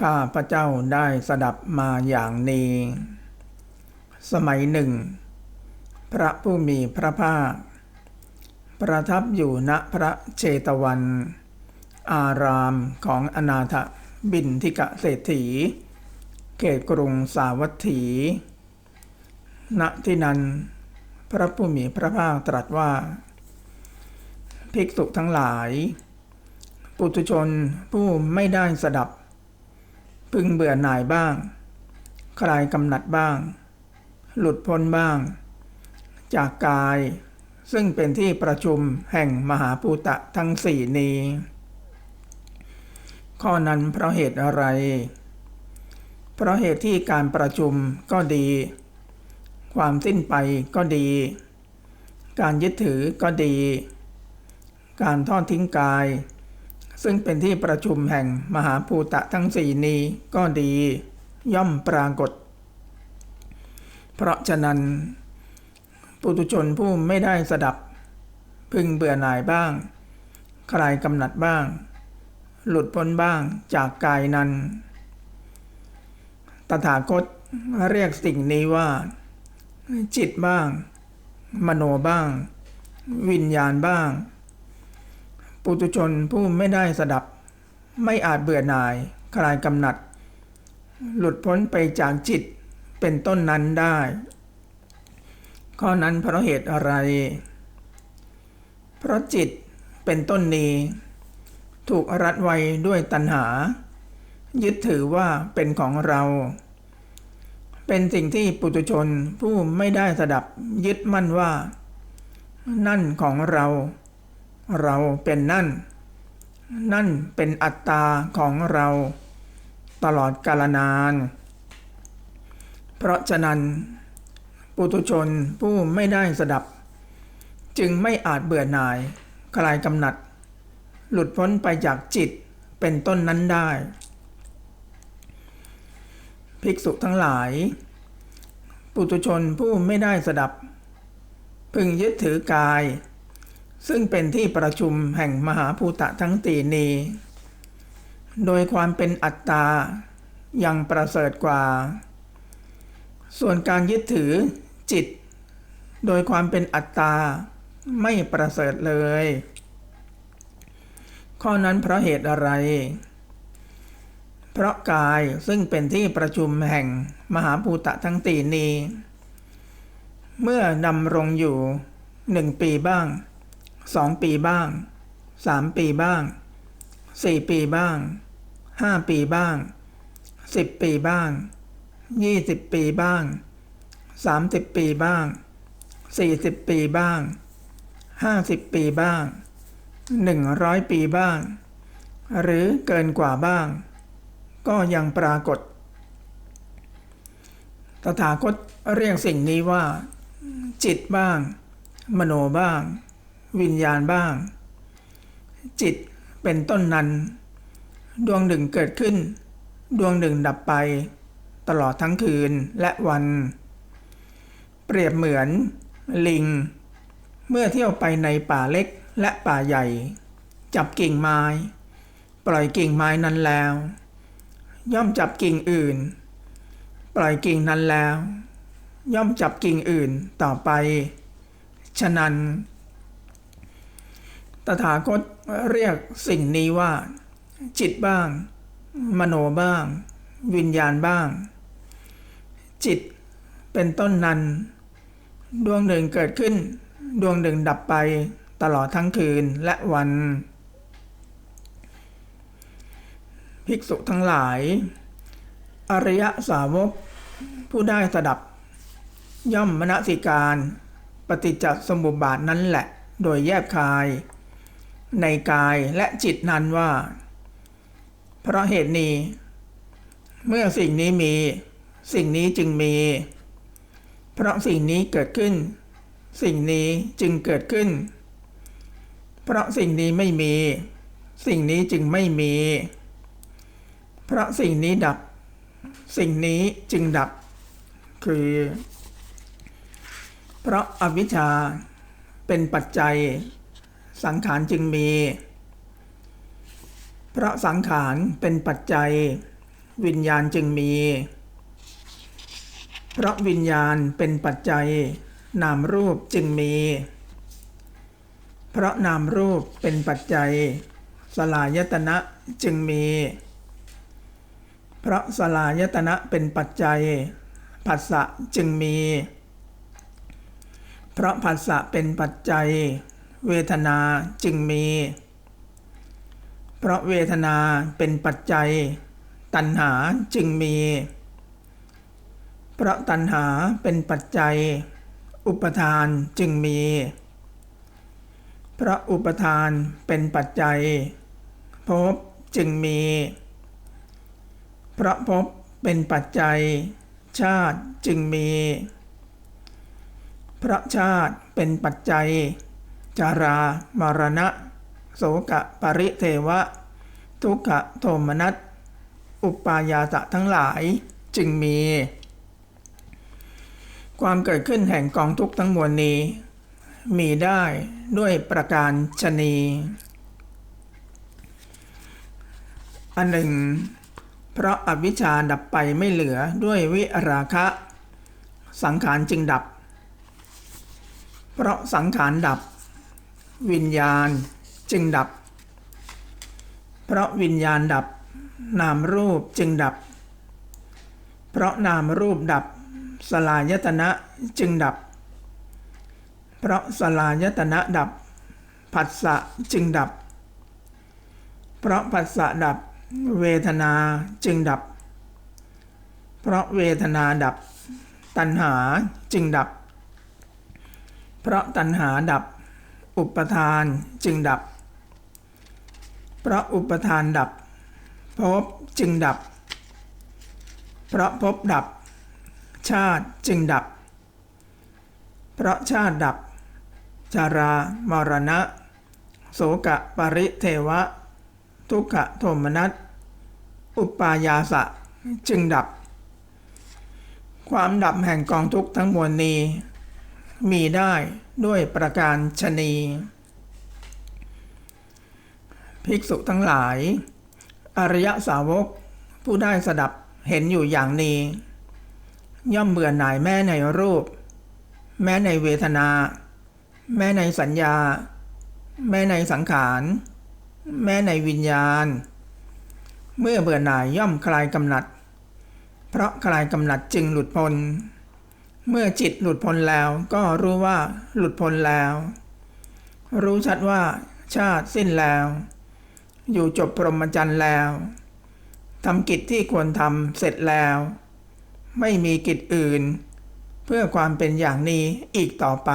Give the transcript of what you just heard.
ข้าพระเจ้าได้สดับมาอย่างนี้ สมัยหนึ่ง พระผู้มีพระภาค ประทับอยู่ณพระเชตวัน อารามของอนาถบินทิกะเศรษฐี เขตกรุงสาวัตถี ณที่นั้น พระผู้มีพระภาคตรัสว่า ภิกษุทั้งหลาย ปุถุชนผู้ไม่ได้สดับ พึงเบื่อหน่ายบ้าง คลายกำหนัดบ้าง หลุดพ้นบ้าง จากกาย ซึ่งเป็นที่ประชุมแห่งมหาภูตะทั้งสี่นี้ ข้อนั้นเพราะเหตุอะไร เพราะเหตุที่การประชุมก็ดี ความสิ้นไปก็ดี การยึดถือก็ดี การทอดทิ้งกาย ซึ่งเป็นที่ประชุมแห่งมหาภูตะทั้งสี่นี้ก็ดี ย่อมปรากฏ เพราะฉะนั้น ปุตุชนผู้ไม่ได้สดับ พึงเบื่อหน่ายบ้าง คลายกำหนัดบ้าง หลุดพ้นบ้างจากกายนั้น ตถาคตเรียกสิ่งนี้ว่า จิตบ้าง มโนบ้าง วิญญาณบ้าง ปุตุชนผู้ไม่ได้สดับ ไม่อาจเบื่อหน่าย คลายกำหนัด หลุดพ้นไปจากจิตเป็นต้นนั้นได้ ข้อนั้นเพราะเหตุอะไร เพราะจิตเป็นต้นนี้ ถูกรัดไว้ด้วยตัณหา ยึดถือว่าเป็นของเรา เป็นสิ่งที่ปุถุชนผู้ไม่ได้สดับยึดมั่นว่า นั่นของเรา เราเป็นนั่น นั่นเป็นอัตตาของเรา ตลอดกาลนาน เพราะฉะนั้น ปุถุชนผู้ไม่ได้สดับ จึงไม่อาจเบื่อหน่าย คลายกำหนัด หลุดพ้นไปจากจิตเป็นต้นนั้นได้ ภิกษุทั้งหลาย ปุถุชนผู้ไม่ได้สดับ พึงยึดถือกาย ซึ่งเป็นที่ประชุมแห่งมหาภูตะทั้งตีนี โดยความเป็นอัตตายังประเสริฐกว่า ส่วนการยึดถือจิต โดยความเป็นอัตตาไม่ประเสริฐเลย ข้อนั้นเพราะเหตุอะไร เพราะกายซึ่งเป็นที่ประชุมแห่งมหาภูตะทั้งตีนี เมื่อดำรงอยู่หนึ่งปีบ้าง สองปีบ้างสามปีบ้างสี่ปีบ้างห้าปีบ้างสิบปีบ้างยี่สิบปีบ้างสามสิบปีบ้างสี่สิบปีบ้างห้าสิบปีบ้างหนึ่งร้อยปีบ้าง หรือเกินกว่าบ้าง ก็ยังปรากฏ ตถาคตเรียกสิ่งนี้ว่า จิตบ้าง มโนบ้าง วิญญาณบ้าง จิตเป็นต้นนั้น ดวงหนึ่งเกิดขึ้น ดวงหนึ่งดับไป ตลอดทั้งคืนและวัน เปรียบเหมือน ลิง เมื่อเที่ยวไปในป่าเล็กและป่าใหญ่ จับกิ่งไม้ ปล่อยกิ่งไม้นั้นแล้ว ย่อมจับกิ่งอื่น ปล่อยกิ่งนั้นแล้ว ย่อมจับกิ่งอื่นต่อไป ฉะนั้น ตถาคตเรียกสิ่งนี้ว่า จิตบ้าง มโนบ้าง วิญญาณบ้าง จิตเป็นต้นนั้น ดวงหนึ่งเกิดขึ้น ดวงหนึ่งดับไปตลอดทั้งคืนและวัน ภิกษุทั้งหลาย อริยสาวก ผู้ได้สดับ ย่อมมณสิการ ปฏิจจสมุปบาทนั้นแหละ โดยแยบคาย ในกายและจิตนั้นว่า เพราะเหตุนี้ เมื่อสิ่งนี้มี สิ่งนี้จึงมี เพราะสิ่งนี้เกิดขึ้น สิ่งนี้จึงเกิดขึ้น เพราะสิ่งนี้ไม่มี สิ่งนี้จึงไม่มี เพราะสิ่งนี้ดับ สิ่งนี้จึงดับ คือ เพราะอวิชชาเป็นปัจจัย สังขารจึงมี เพราะสังขารเป็นปัจจัย วิญญาณจึงมี เพราะวิญญาณเป็นปัจจัย นามรูปจึงมี เพราะนามรูปเป็นปัจจัย สลายตนะจึงมี เพราะสลายตนะเป็นปัจจัยผัสสะจึงมี เพราะผัสสะเป็นปัจจัย เวทนาจึงมี เพราะเวทนาเป็นปัจจัย ตัณหาจึงมี เพราะตัณหาเป็นปัจจัย อุปทานจึงมี เพราะอุปทานเป็นปัจจัยภพจึงมี เพราะภพเป็นปัจจัย ชาติจึงมี เพราะชาติเป็นปัจจัย จารามารณะ โสกะปริเทวะ ทุกขะโทมนัสอุปายาตะทั้งหลายจึงมี ความเกิดขึ้นแห่งกองทุกข์ทั้งมวลนี้ มีได้ด้วยประการชนีอันหนึ่ง เพราะอาวิชชาดับไปไม่เหลือด้วยวิราคะ สังขารจึงดับ เพราะสังขารดับ วิญญาณจึงดับ เพราะวิญญาณดับ นามรูปจึงดับ เพราะนามรูปดับ สลายตนะจึงดับ เพราะสลายตนะดับผัสสะจึงดับ เพราะผัสสะดับ เวทนาจึงดับ เพราะเวทนาดับ ตัณหาจึงดับ เพราะตัณหาดับ อุปทานจึงดับ เพราะอุปทานดับภพจึงดับ เพราะภพดับ ชาติจึงดับ เพราะชาติดับจารามรณะ โสกะปริเทวะ ทุกขโทมนัส อุปายาสะจึงดับ ความดับแห่งกองทุกข์ทั้งมวลนี้ มีได้ด้วยประการชนีภิกษุทั้งหลาย อริยสาวกผู้ได้สดับเห็นอยู่อย่างนี้ ย่อมเบื่อหน่ายแม้ในรูป แม้ในเวทนา แม้ในสัญญา แม้ในสังขาร แม้ในวิญญาณ เมื่อเบื่อหน่ายย่อมคลายกำหนัด เพราะคลายกำหนัดจึงหลุดพ้น เมื่อจิตหลุดพ้นแล้วก็รู้ว่าหลุดพ้นแล้ว รู้ชัดว่าชาติสิ้นแล้ว อยู่จบพรหมจรรย์แล้วทำกิจที่ควรทำเสร็จแล้ว ไม่มีกิจอื่น เพื่อความเป็นอย่างนี้อีกต่อไป